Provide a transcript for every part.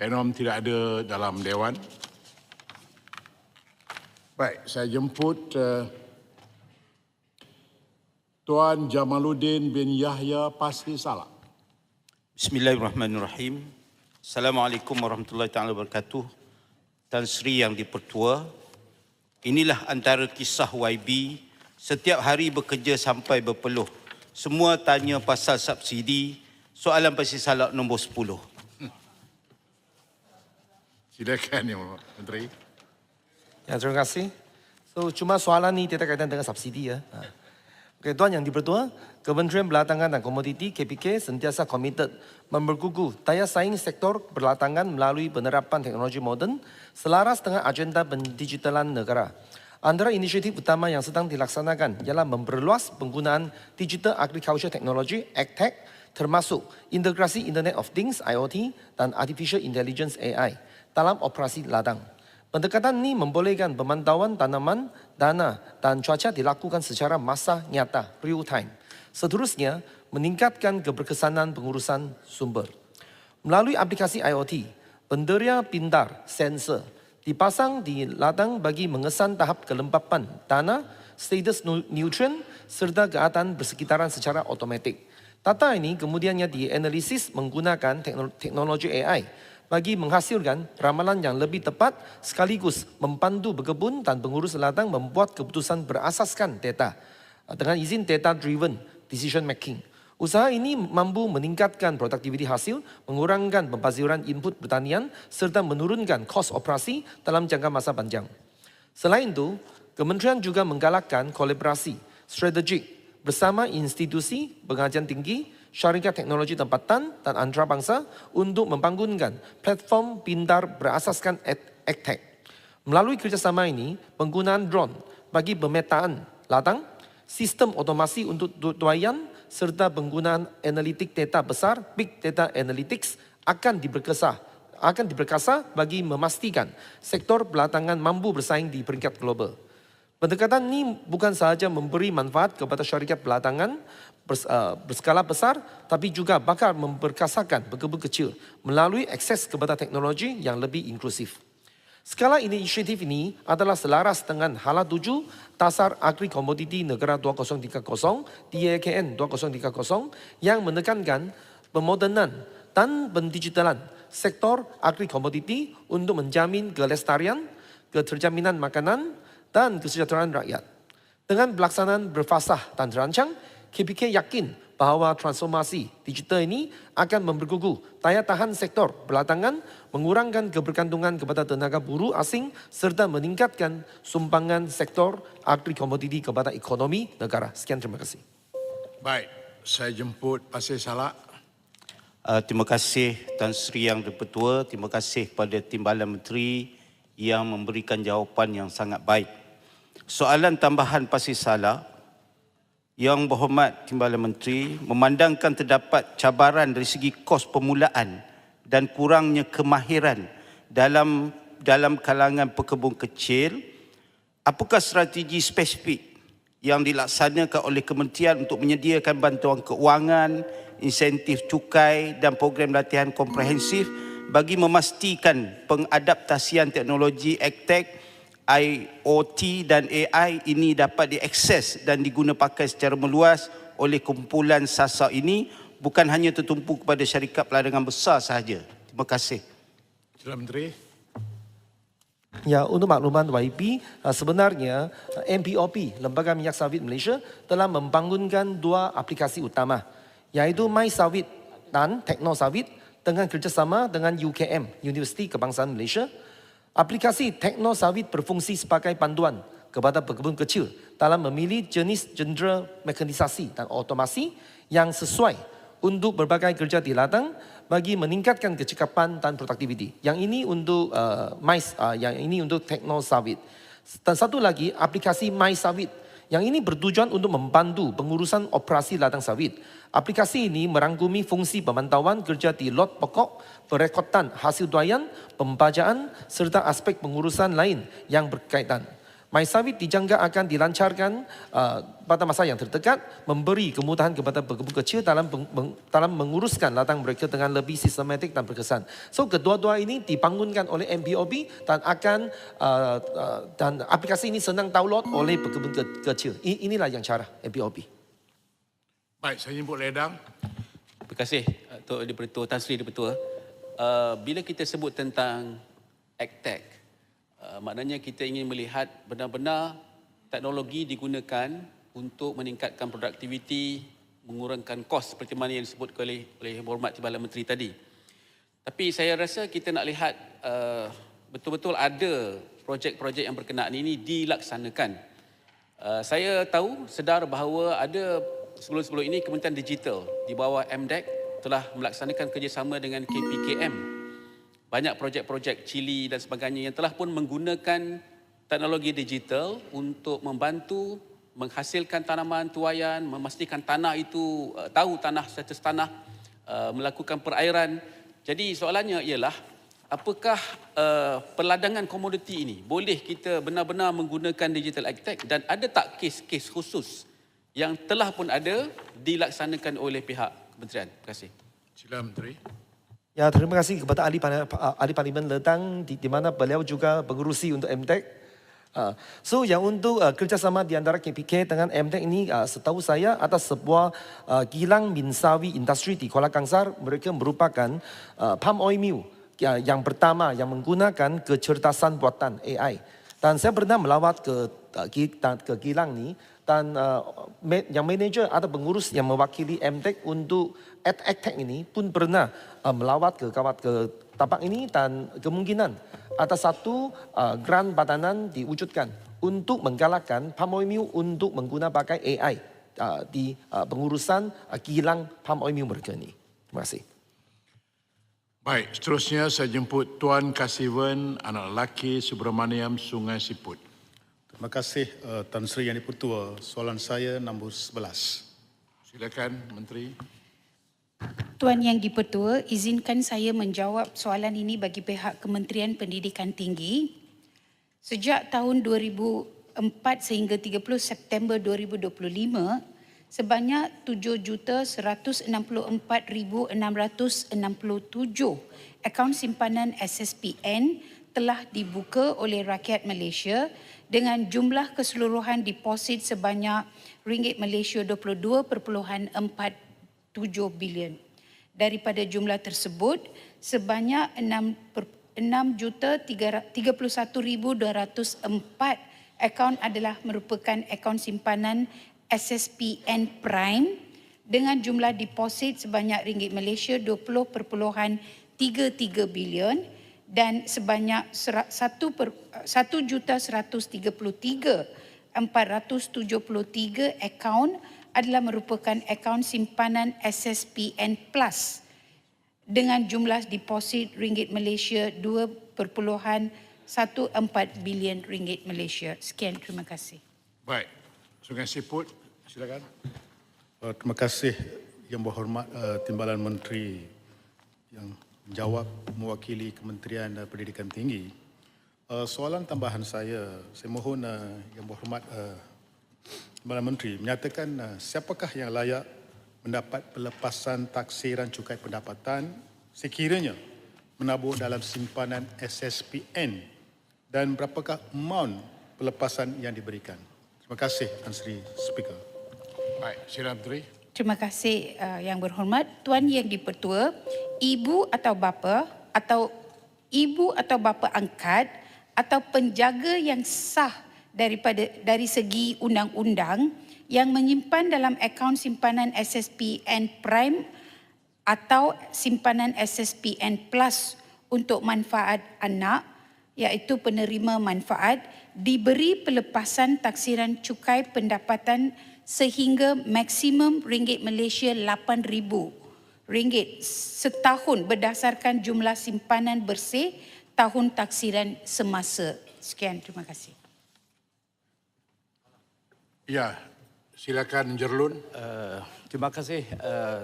Tenom tidak ada dalam Dewan. Baik, saya jemput uh, Tuan Jamaluddin bin Yahya Pasri Salak. Bismillahirrahmanirrahim. Assalamualaikum warahmatullahi taala wabarakatuh. Tan Sri yang dipertua, inilah antara kisah YB setiap hari bekerja sampai berpeluh. Semua tanya pasal subsidi, soalan pasal salak nombor 10. Silakan ya Menteri. Ya, terima kasih. So, cuma soalan ni tidak kaitan dengan subsidi ya. Ha. Okay, Tuan Yang Dipertua, Kementerian Belatangan dan Komoditi KPK sentiasa komited memperkukuh daya saing sektor belatangan melalui penerapan teknologi moden selaras dengan agenda pendigitalan negara. Antara inisiatif utama yang sedang dilaksanakan ialah memperluas penggunaan Digital Agriculture Technology (AgTech) termasuk integrasi Internet of Things (IoT) dan Artificial Intelligence (AI) dalam operasi ladang. Pendekatan ini membolehkan pemantauan tanaman, dana dan cuaca dilakukan secara masa nyata, real time. Seterusnya, meningkatkan keberkesanan pengurusan sumber. Melalui aplikasi IoT, penderia pintar, sensor, dipasang di ladang bagi mengesan tahap kelembapan tanah, status nu- nutrien serta keadaan bersekitaran secara otomatik. Data ini kemudiannya dianalisis menggunakan teknolo- teknologi AI bagi menghasilkan ramalan yang lebih tepat sekaligus mempandu berkebun dan pengurus ladang membuat keputusan berasaskan data dengan izin data driven decision making. Usaha ini mampu meningkatkan produktiviti hasil, mengurangkan pembaziran input pertanian serta menurunkan kos operasi dalam jangka masa panjang. Selain itu, kementerian juga menggalakkan kolaborasi strategik bersama institusi pengajian tinggi, syarikat teknologi tempatan dan antarabangsa untuk membangunkan platform pintar berasaskan ed- EdTech. Melalui kerjasama ini, penggunaan drone bagi pemetaan ladang, sistem otomasi untuk tu- tuayan serta penggunaan analitik data besar, big data analytics akan diberkesah akan diberkasa bagi memastikan sektor belatangan mampu bersaing di peringkat global. Pendekatan ini bukan sahaja memberi manfaat kepada syarikat belatangan bers- uh, berskala besar, tapi juga bakal memperkasakan pekebun kecil melalui akses kepada teknologi yang lebih inklusif. Skala inisiatif ini adalah selaras dengan hala tuju Tasar Agri Komoditi Negara 2030 DAKN 2030 yang menekankan pemodenan dan pendigitalan sektor agri komoditi untuk menjamin kelestarian, keterjaminan makanan, dan kesejahteraan rakyat. Dengan pelaksanaan berfasah dan terancang, KPK yakin bahawa transformasi digital ini akan memperkukuh daya tahan sektor belatangan, mengurangkan kebergantungan kepada tenaga buruh asing serta meningkatkan sumbangan sektor agri komoditi kepada ekonomi negara. Sekian terima kasih. Baik, saya jemput Pasir Salak. Uh, terima kasih Tan Sri yang dipertua, terima kasih kepada Timbalan Menteri yang memberikan jawapan yang sangat baik. Soalan tambahan Pasir Salak, yang berhormat Timbalan Menteri memandangkan terdapat cabaran dari segi kos permulaan dan kurangnya kemahiran dalam dalam kalangan pekebun kecil, apakah strategi spesifik yang dilaksanakan oleh kementerian untuk menyediakan bantuan keuangan, insentif cukai dan program latihan komprehensif bagi memastikan pengadaptasian teknologi agtech IoT dan AI ini dapat diakses dan diguna pakai secara meluas oleh kumpulan sasar ini bukan hanya tertumpu kepada syarikat peladangan besar sahaja. Terima kasih. Sila Menteri. Ya, untuk makluman YB, uh, sebenarnya uh, MPOP, Lembaga Minyak Sawit Malaysia, telah membangunkan dua aplikasi utama, iaitu My Sawit dan Tekno Sawit dengan kerjasama dengan UKM, Universiti Kebangsaan Malaysia. Aplikasi Tekno Sawit berfungsi sebagai panduan kepada pekebun kecil dalam memilih jenis jendera mekanisasi dan otomasi yang sesuai untuk berbagai kerja di ladang bagi meningkatkan kecekapan dan produktiviti. Yang ini untuk uh, Mais, uh, yang ini untuk Tekno Sawit. Dan satu lagi aplikasi My Sawit. Yang ini bertujuan untuk membantu pengurusan operasi ladang sawit. Aplikasi ini merangkumi fungsi pemantauan kerja di lot pokok, perekodan hasil tuayan, pembajaan serta aspek pengurusan lain yang berkaitan. MySawit dijangka akan dilancarkan uh, pada masa yang terdekat, memberi kemudahan kepada pekebun kecil dalam peng, meng, dalam menguruskan ladang mereka dengan lebih sistematik dan berkesan. So kedua-dua ini dibangunkan oleh MPOB dan akan uh, uh, dan aplikasi ini senang download oleh pekebun ke, kecil. I, inilah yang cara MPOB. Baik, saya jemput Ledang. Terima kasih Tok Dipertua, Tan Sri Dipertua. Uh, bila kita sebut tentang AgTech, uh, maknanya kita ingin melihat benar-benar teknologi digunakan untuk meningkatkan produktiviti, mengurangkan kos seperti mana yang disebut oleh oleh Berhormat Timbalan Menteri tadi. Tapi saya rasa kita nak lihat uh, betul-betul ada projek-projek yang berkenaan ini dilaksanakan. Uh, saya tahu sedar bahawa ada sebelum-sebelum ini Kementerian Digital di bawah MDEC telah melaksanakan kerjasama dengan KPKM. Banyak projek-projek Chili dan sebagainya yang telah pun menggunakan teknologi digital untuk membantu menghasilkan tanaman tuayan, memastikan tanah itu uh, tahu tanah status tanah, uh, melakukan perairan. Jadi soalannya ialah apakah uh, perladangan komoditi ini boleh kita benar-benar menggunakan digital agtech dan ada tak kes-kes khusus yang telah pun ada dilaksanakan oleh pihak kementerian. Terima kasih. Sila Menteri. Ya, terima kasih kepada ahli, Par- ahli Parlimen Ledang di, di mana beliau juga pengurusi untuk MTEC. Uh, so yang untuk uh, kerjasama di antara KPK dengan MTEC ini uh, setahu saya atas sebuah uh, kilang minsawi industri di Kuala Kangsar mereka merupakan uh, palm oil mill ya, yang pertama yang menggunakan kecerdasan buatan AI. Dan saya pernah melawat ke ki- ta- ke kilang ni dan uh, yang manager atau pengurus yang mewakili MTEC untuk AdTech ini pun pernah uh, melawat ke kawat ke tapak ini dan kemungkinan ada satu uh, grant badanan diwujudkan untuk menggalakkan palm oil mill untuk menggunakan AI uh, di uh, pengurusan uh, kilang palm oil mill mereka ini. Terima kasih. Baik, seterusnya saya jemput Tuan Kasiven, anak lelaki Subramaniam Sungai Siput. Terima kasih uh, Tan Sri Yang Dipertua. Soalan saya nombor 11. Silakan Menteri. Tuan Yang Dipertua, izinkan saya menjawab soalan ini bagi pihak Kementerian Pendidikan Tinggi. Sejak tahun 2004 sehingga 30 September 2025, sebanyak 7,164,667 akaun simpanan SSPN telah dibuka oleh rakyat Malaysia dengan jumlah keseluruhan deposit sebanyak ringgit Malaysia 22.47 bilion. Daripada jumlah tersebut, sebanyak 6,31,204 akaun adalah merupakan akaun simpanan SSPN Prime dengan jumlah deposit sebanyak ringgit Malaysia 20.33 bilion dan sebanyak 1,133,473 akaun adalah merupakan akaun simpanan SSPN Plus dengan jumlah deposit ringgit Malaysia 2.14 bilion ringgit Malaysia. Sekian, terima kasih. Baik, Sungai Siput, silakan. Uh, terima kasih Yang Berhormat uh, Timbalan Menteri yang menjawab mewakili Kementerian Pendidikan Tinggi. Uh, soalan tambahan saya, saya mohon uh, Yang Berhormat uh, Menteri menyatakan uh, siapakah yang layak mendapat pelepasan taksiran cukai pendapatan sekiranya menabur dalam simpanan SSPN dan berapakah amount pelepasan yang diberikan. Terima kasih Tan Sri Speaker. Baik, sila Menteri. Terima kasih uh, yang berhormat. Tuan yang dipertua, ibu atau bapa atau ibu atau bapa angkat atau penjaga yang sah daripada dari segi undang-undang yang menyimpan dalam akaun simpanan SSPN Prime atau simpanan SSPN Plus untuk manfaat anak iaitu penerima manfaat diberi pelepasan taksiran cukai pendapatan sehingga maksimum ringgit Malaysia 8000 ringgit setahun berdasarkan jumlah simpanan bersih tahun taksiran semasa. Sekian, terima kasih. Ya, silakan Jerlun. Uh, terima kasih uh,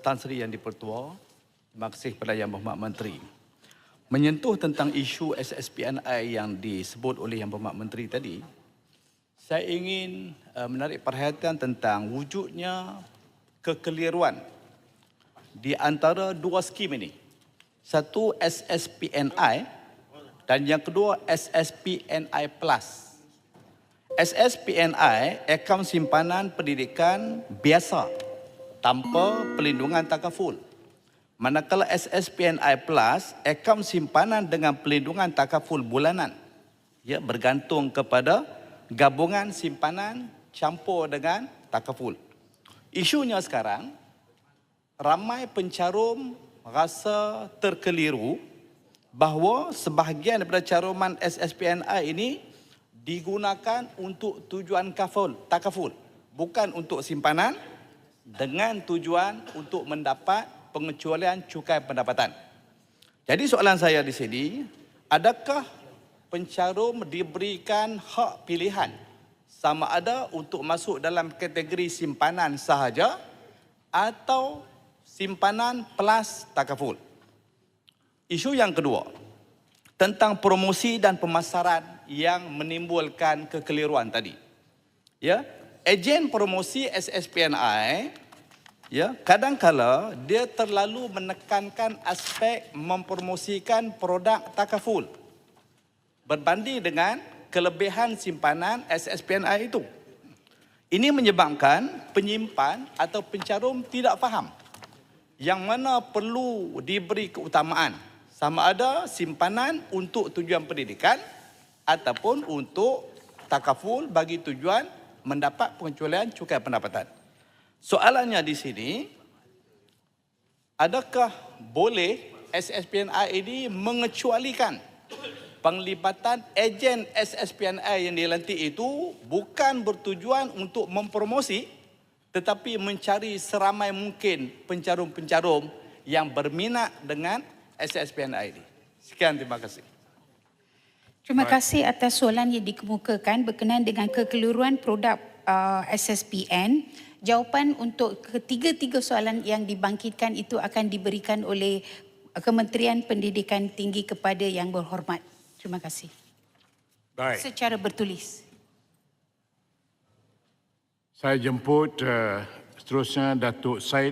Tan Sri Yang Dipertua. Terima kasih kepada Yang Berhormat Menteri. Menyentuh tentang isu SSPNI yang disebut oleh Yang Berhormat Menteri tadi, saya ingin uh, menarik perhatian tentang wujudnya kekeliruan di antara dua skim ini. Satu SSPNI dan yang kedua SSPNI Plus. SSPNI akaun simpanan pendidikan biasa tanpa pelindungan takaful. Manakala SSPNI Plus akaun simpanan dengan pelindungan takaful bulanan. Ya, bergantung kepada gabungan simpanan campur dengan takaful. Isunya sekarang ramai pencarum rasa terkeliru bahawa sebahagian daripada caruman SSPNI ini digunakan untuk tujuan kaful, takaful, bukan untuk simpanan dengan tujuan untuk mendapat pengecualian cukai pendapatan. Jadi soalan saya di sini, adakah pencarum diberikan hak pilihan sama ada untuk masuk dalam kategori simpanan sahaja atau simpanan plus takaful? Isu yang kedua, tentang promosi dan pemasaran yang menimbulkan kekeliruan tadi. Ya, ejen promosi SSPNI ya, kadangkala dia terlalu menekankan aspek mempromosikan produk takaful berbanding dengan kelebihan simpanan SSPNI itu. Ini menyebabkan penyimpan atau pencarum tidak faham yang mana perlu diberi keutamaan sama ada simpanan untuk tujuan pendidikan ataupun untuk takaful bagi tujuan mendapat pengecualian cukai pendapatan. Soalannya di sini, adakah boleh SSPNI ini mengecualikan penglibatan ejen SSPNI yang dilantik itu bukan bertujuan untuk mempromosi tetapi mencari seramai mungkin pencarum-pencarum yang berminat dengan SSPNI ini. Sekian terima kasih. Terima kasih atas soalan yang dikemukakan berkenaan dengan kekeliruan produk uh, SSPN. Jawapan untuk ketiga-tiga soalan yang dibangkitkan itu akan diberikan oleh Kementerian Pendidikan Tinggi kepada yang berhormat. Terima kasih. Baik, Secara bertulis. saya jemput uh, seterusnya Datuk Said